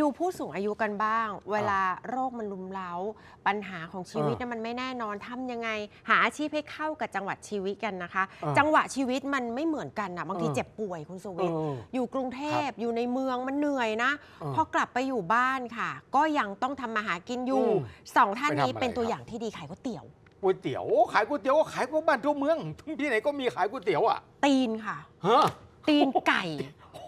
ดูผู้สูงอายุกันบ้าง เวลาโรคมันลุมเล้า ปัญหาของชีวิตเออเนี่ยมันไม่แน่นอนทำยังไง หาอาชีพให้เข้ากับจังหวัดชีวิตกันนะคะเออจังหวะชีวิตมันไม่เหมือนกันนะบางทีเออเจ็บป่วยคุณสุวิทย์เอออยู่กรุงเทพอยู่ในเมืองมันเหนื่อยนะเออพอกลับไปอยู่บ้านค่ะ ก็ยังต้องทำมาหากินอยู่อืมสองท่านนี้ไปทำอะไรเป็นตัวครับอย่างที่ดีขายก๋วยเตี๋ยวก๋วยเตี๋ยวโอ้ขายก๋วยเตี๋ยวก็ขายทั่วบ้านทั่วเมืองที่ไหนก็มีขายก๋วยเตี๋ยวอะตีนค่ะฮะตีนไก่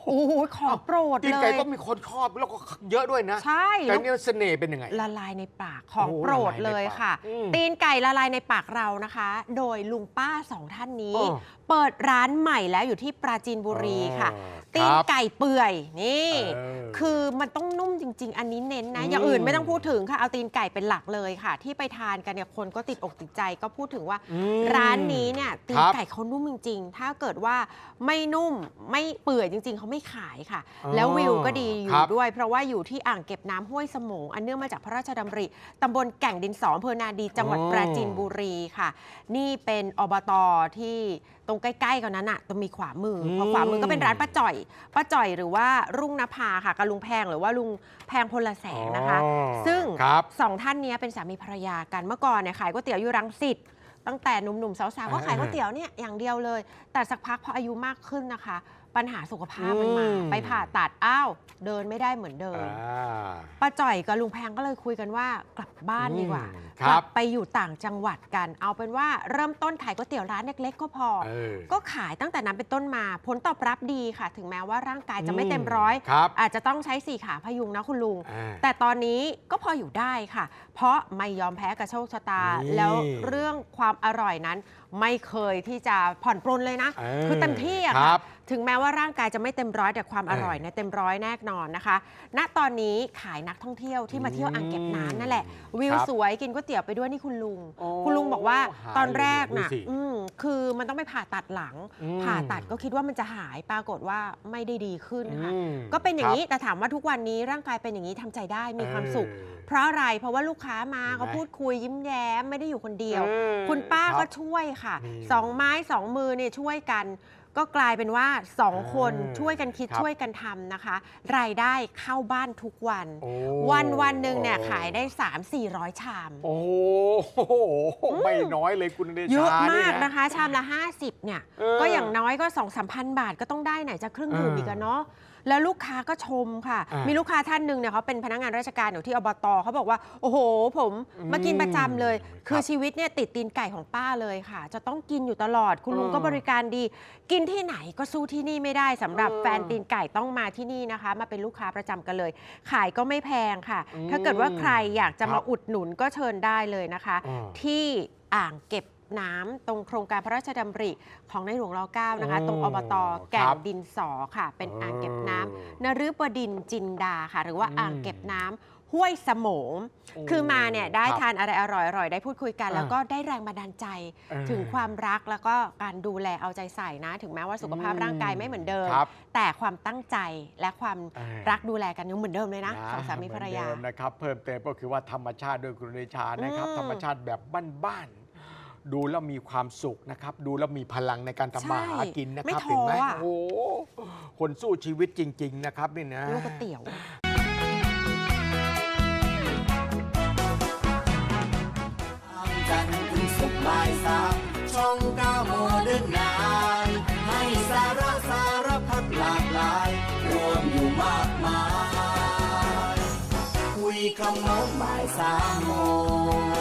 โอ้โหของโปรดตีนเลไก่ยก็มีคนชอบแล้วก็เยอะด้วยนะ ใช่แต่แล้วเนี่ยเสน่ห์เป็นยังไง ละลายในปากของโอ้โปรดละลายในเลยปากค่ะอืมตีนไก่ละลายในปากเรานะคะ โดยลุงป้าสองท่านนี้เออเปิดร้านใหม่แล้วอยู่ที่ปราจีนบุรีค่ะอ๋อตีนครับไก่เปื่อยนี่เออ คือมันต้องนุ่มจริง ๆ อันนี้เน้นนะอืมอย่างอื่นไม่ต้องพูดถึงค่ะ เอาตีนไก่เป็นหลักเลยค่ะ ที่ไปทานกันเนี่ยคนก็ติดอกติดใจก็พูดถึงว่า อืมร้านนี้เนี่ยตีคนรับไก่เขานุ่มจริง ๆ ถ้าเกิดว่าไม่นุ่มไม่เปื่อยจริง ๆ เขาไม่ขายค่ะ อ๋อแล้ววิวก็ดีอคยู่รับด้วย เพราะว่าอยู่ที่อ่างเก็บน้ำห้วยสมงอันเนื่องมาจากพระราชดำริตำบลแก่งดินสออำเภอนาดีจังหวัดอ๋อปราจีนบุรีค่ะ นี่เป็นอบตที่ตรงใกล้ๆกันนั้นอะตรงมีขวามืออม พอขวามือก็เป็นร้านป้าจ่อยป้าจ่อยหรือว่ารุ่งนภาค่ะกับลุงแพงหรือว่าลุงแพงพลแสงนะคะ อ๋อซึ่งครับ สองท่านเนี้ยเป็นสามีภรรยากันเมื่อก่อนเนี่ยขายก๋วยเตี๋ยวอยู่รังสิตตั้งแต่หนุ่มๆสาวๆก็ขายก๋วยเตี๋ยวเนี่ยอย่างเดียวเลย แต่สักพักพออายุมากขึ้นนะคะ ปัญหาสุขภาพมันมา อืม ไปผ่าตัดอ้าวเดินไม่ได้เหมือนเดิม อ่า ป้าจ่อยกับลุงแพงก็เลยคุยกันว่ากลับบ้านดีกว่า อืมกครัลับไปอยู่ต่างจังหวัดกัน เอาเป็นว่าเริ่มต้นขายก๋วยเตี๋ยวร้านเล็กๆ ก็พอ เออก็ขายตั้งแต่นั้นเป็นต้นมา ผลตอบรับดีค่ะ ถึงแม้ว่าร่างกายจะไม่เต็มร้อย ครับอาจจะต้องใช้สี่ขาพยุงนะคุณลุง อ่า แต่ตอนนี้ก็พออยู่ได้ค่ะ เพราะไม่ยอมแพ้กับโชคชะตา นี่แล้วเรื่องความอร่อยนั้น ไม่เคยที่จะผ่อนปรนเลยนะ เออคือเต็มที่อะคค่ะรับ ถึงแม้ว่าร่างกายจะไม่เต็มร้อยแต่ความเอออร่อยเนี่ยเต็มร้อยแน่นอนนะคะ ณตอนนี้ขายนักท่องเที่ยวที่มาเที่ยวอ่างเก็บน้ำนั่นแหละ วิวครับสวยกินก๋วยเตี๋ยวไปด้วยนี่คุณลุงโอ้คุณลุงบอกว่าหายตอนแรกเลยน่ะดูสิอืมคือมันต้องไปผ่าตัดหลังอืมผ่าตัดก็คิดว่ามันจะหายปรากฏว่าไม่ได้ดีขึ้นค่ะอืมก็เป็นอย่างนี้ครับแต่ถามว่าทุกวันนี้ร่างกายเป็นอย่างนี้ทำใจได้มีความสุขเออเพราะอะไรเพราะว่าลูกค้ามาเห็นไหมเขาพูดคุยยิ้มแย้มไม่ได้อยู่คนเดียวเออคุณป้าครับก็ช่วยค่ะนี่สองไม้สองมือเนี่ยช่วยกัน ก็กลายเป็นว่าสองคนเออช่วยกันคิดครับช่วยกันทำนะคะ รายได้เข้าบ้านทุกวันโอ้วันวันหนึ่งเนี่ยโอ้ขายได้ 3 4 0 0 ชาม โอ้โหไม่น้อยเลยคุณเดชาเยอะมากนี่นะคะ ชามละ 50 เนี่ยเออก็อย่างน้อยก็2 3 0 0 0บาทก็ต้องได้ไหนจะเครื่องดื่มเอออีอีกอะเนาะ แล้วลูกค้าก็ชมค่ะ อ่ามีมีลูกค้าท่านหนึ่งเนี่ยเขาเป็นพนักงานราชการอยู่ที่อบตเขาบอกว่า โอ้โห ผมอืมมากินประจำเลยครับคือชีวิตเนี่ยติดตีนไก่ของป้าเลยค่ะ จะต้องกินอยู่ตลอดคุณลุงเออก็บริการดี กินที่ไหนก็สู้ที่นี่ไม่ได้สำหรับเออแฟนตีนไก่ต้องมาที่นี่นะคะ มาเป็นลูกค้าประจำกันเลย ขายก็ไม่แพงค่ะ อืมถ้าเกิดว่าใครอยากจะครัมาบอุดหนุนก็เชิญได้เลยนะคะ อ่า ที่อ่างเก็บ น้ำตรงโครงการพระราชดำริของในหลวงรอเก้านะคะ ตรงอบตแก่ครังบดินสอค่ะ เป็นอ่างเก็บน้ำเออนฤบดินทร์จินดาค่ะ หรือว่าอืมอ่างเก็บน้ำห้วยสมงโอ้คือมาเนี่ยได้ครับทานอะไรอร่อยๆ ได้พูดคุยกันอ่าแล้วก็ได้แรงบันดาลใจเออถึงความรักแล้วก็การดูแลเอาใจใส่นะ ถึงแม้ว่าสุขภาพอืมร่างกายไม่เหมือนเดิมครับแต่ความตั้งใจและความเออรักดูแลกันยังเหมือนเดิมเลยนะสองสามีภรรยาเหมือนเดิมนะครับ เพิ่มเติมก็คือว่าธรรมชาติด้วยคุณเดชานะครับอืมธรรมชาติแบบบ้านๆ ดูแล้วมีความสุขนะครับ ดูแล้วมีพลังในการทำมาหากินนะไม่ครับท้เห็นอไหมอะโอ้โหคนสู้ชีวิตจริง ๆ นะครับนี่นะ ลูกก๋วยเตี๋ยวจันทร์ถึงศุกร์บ่ายสามช่องเก้าโมเดิร์นไนให้สาระสารพัดหลากหลาย รวมอยู่มากมาย คุยขโมงบ่ายสามโมง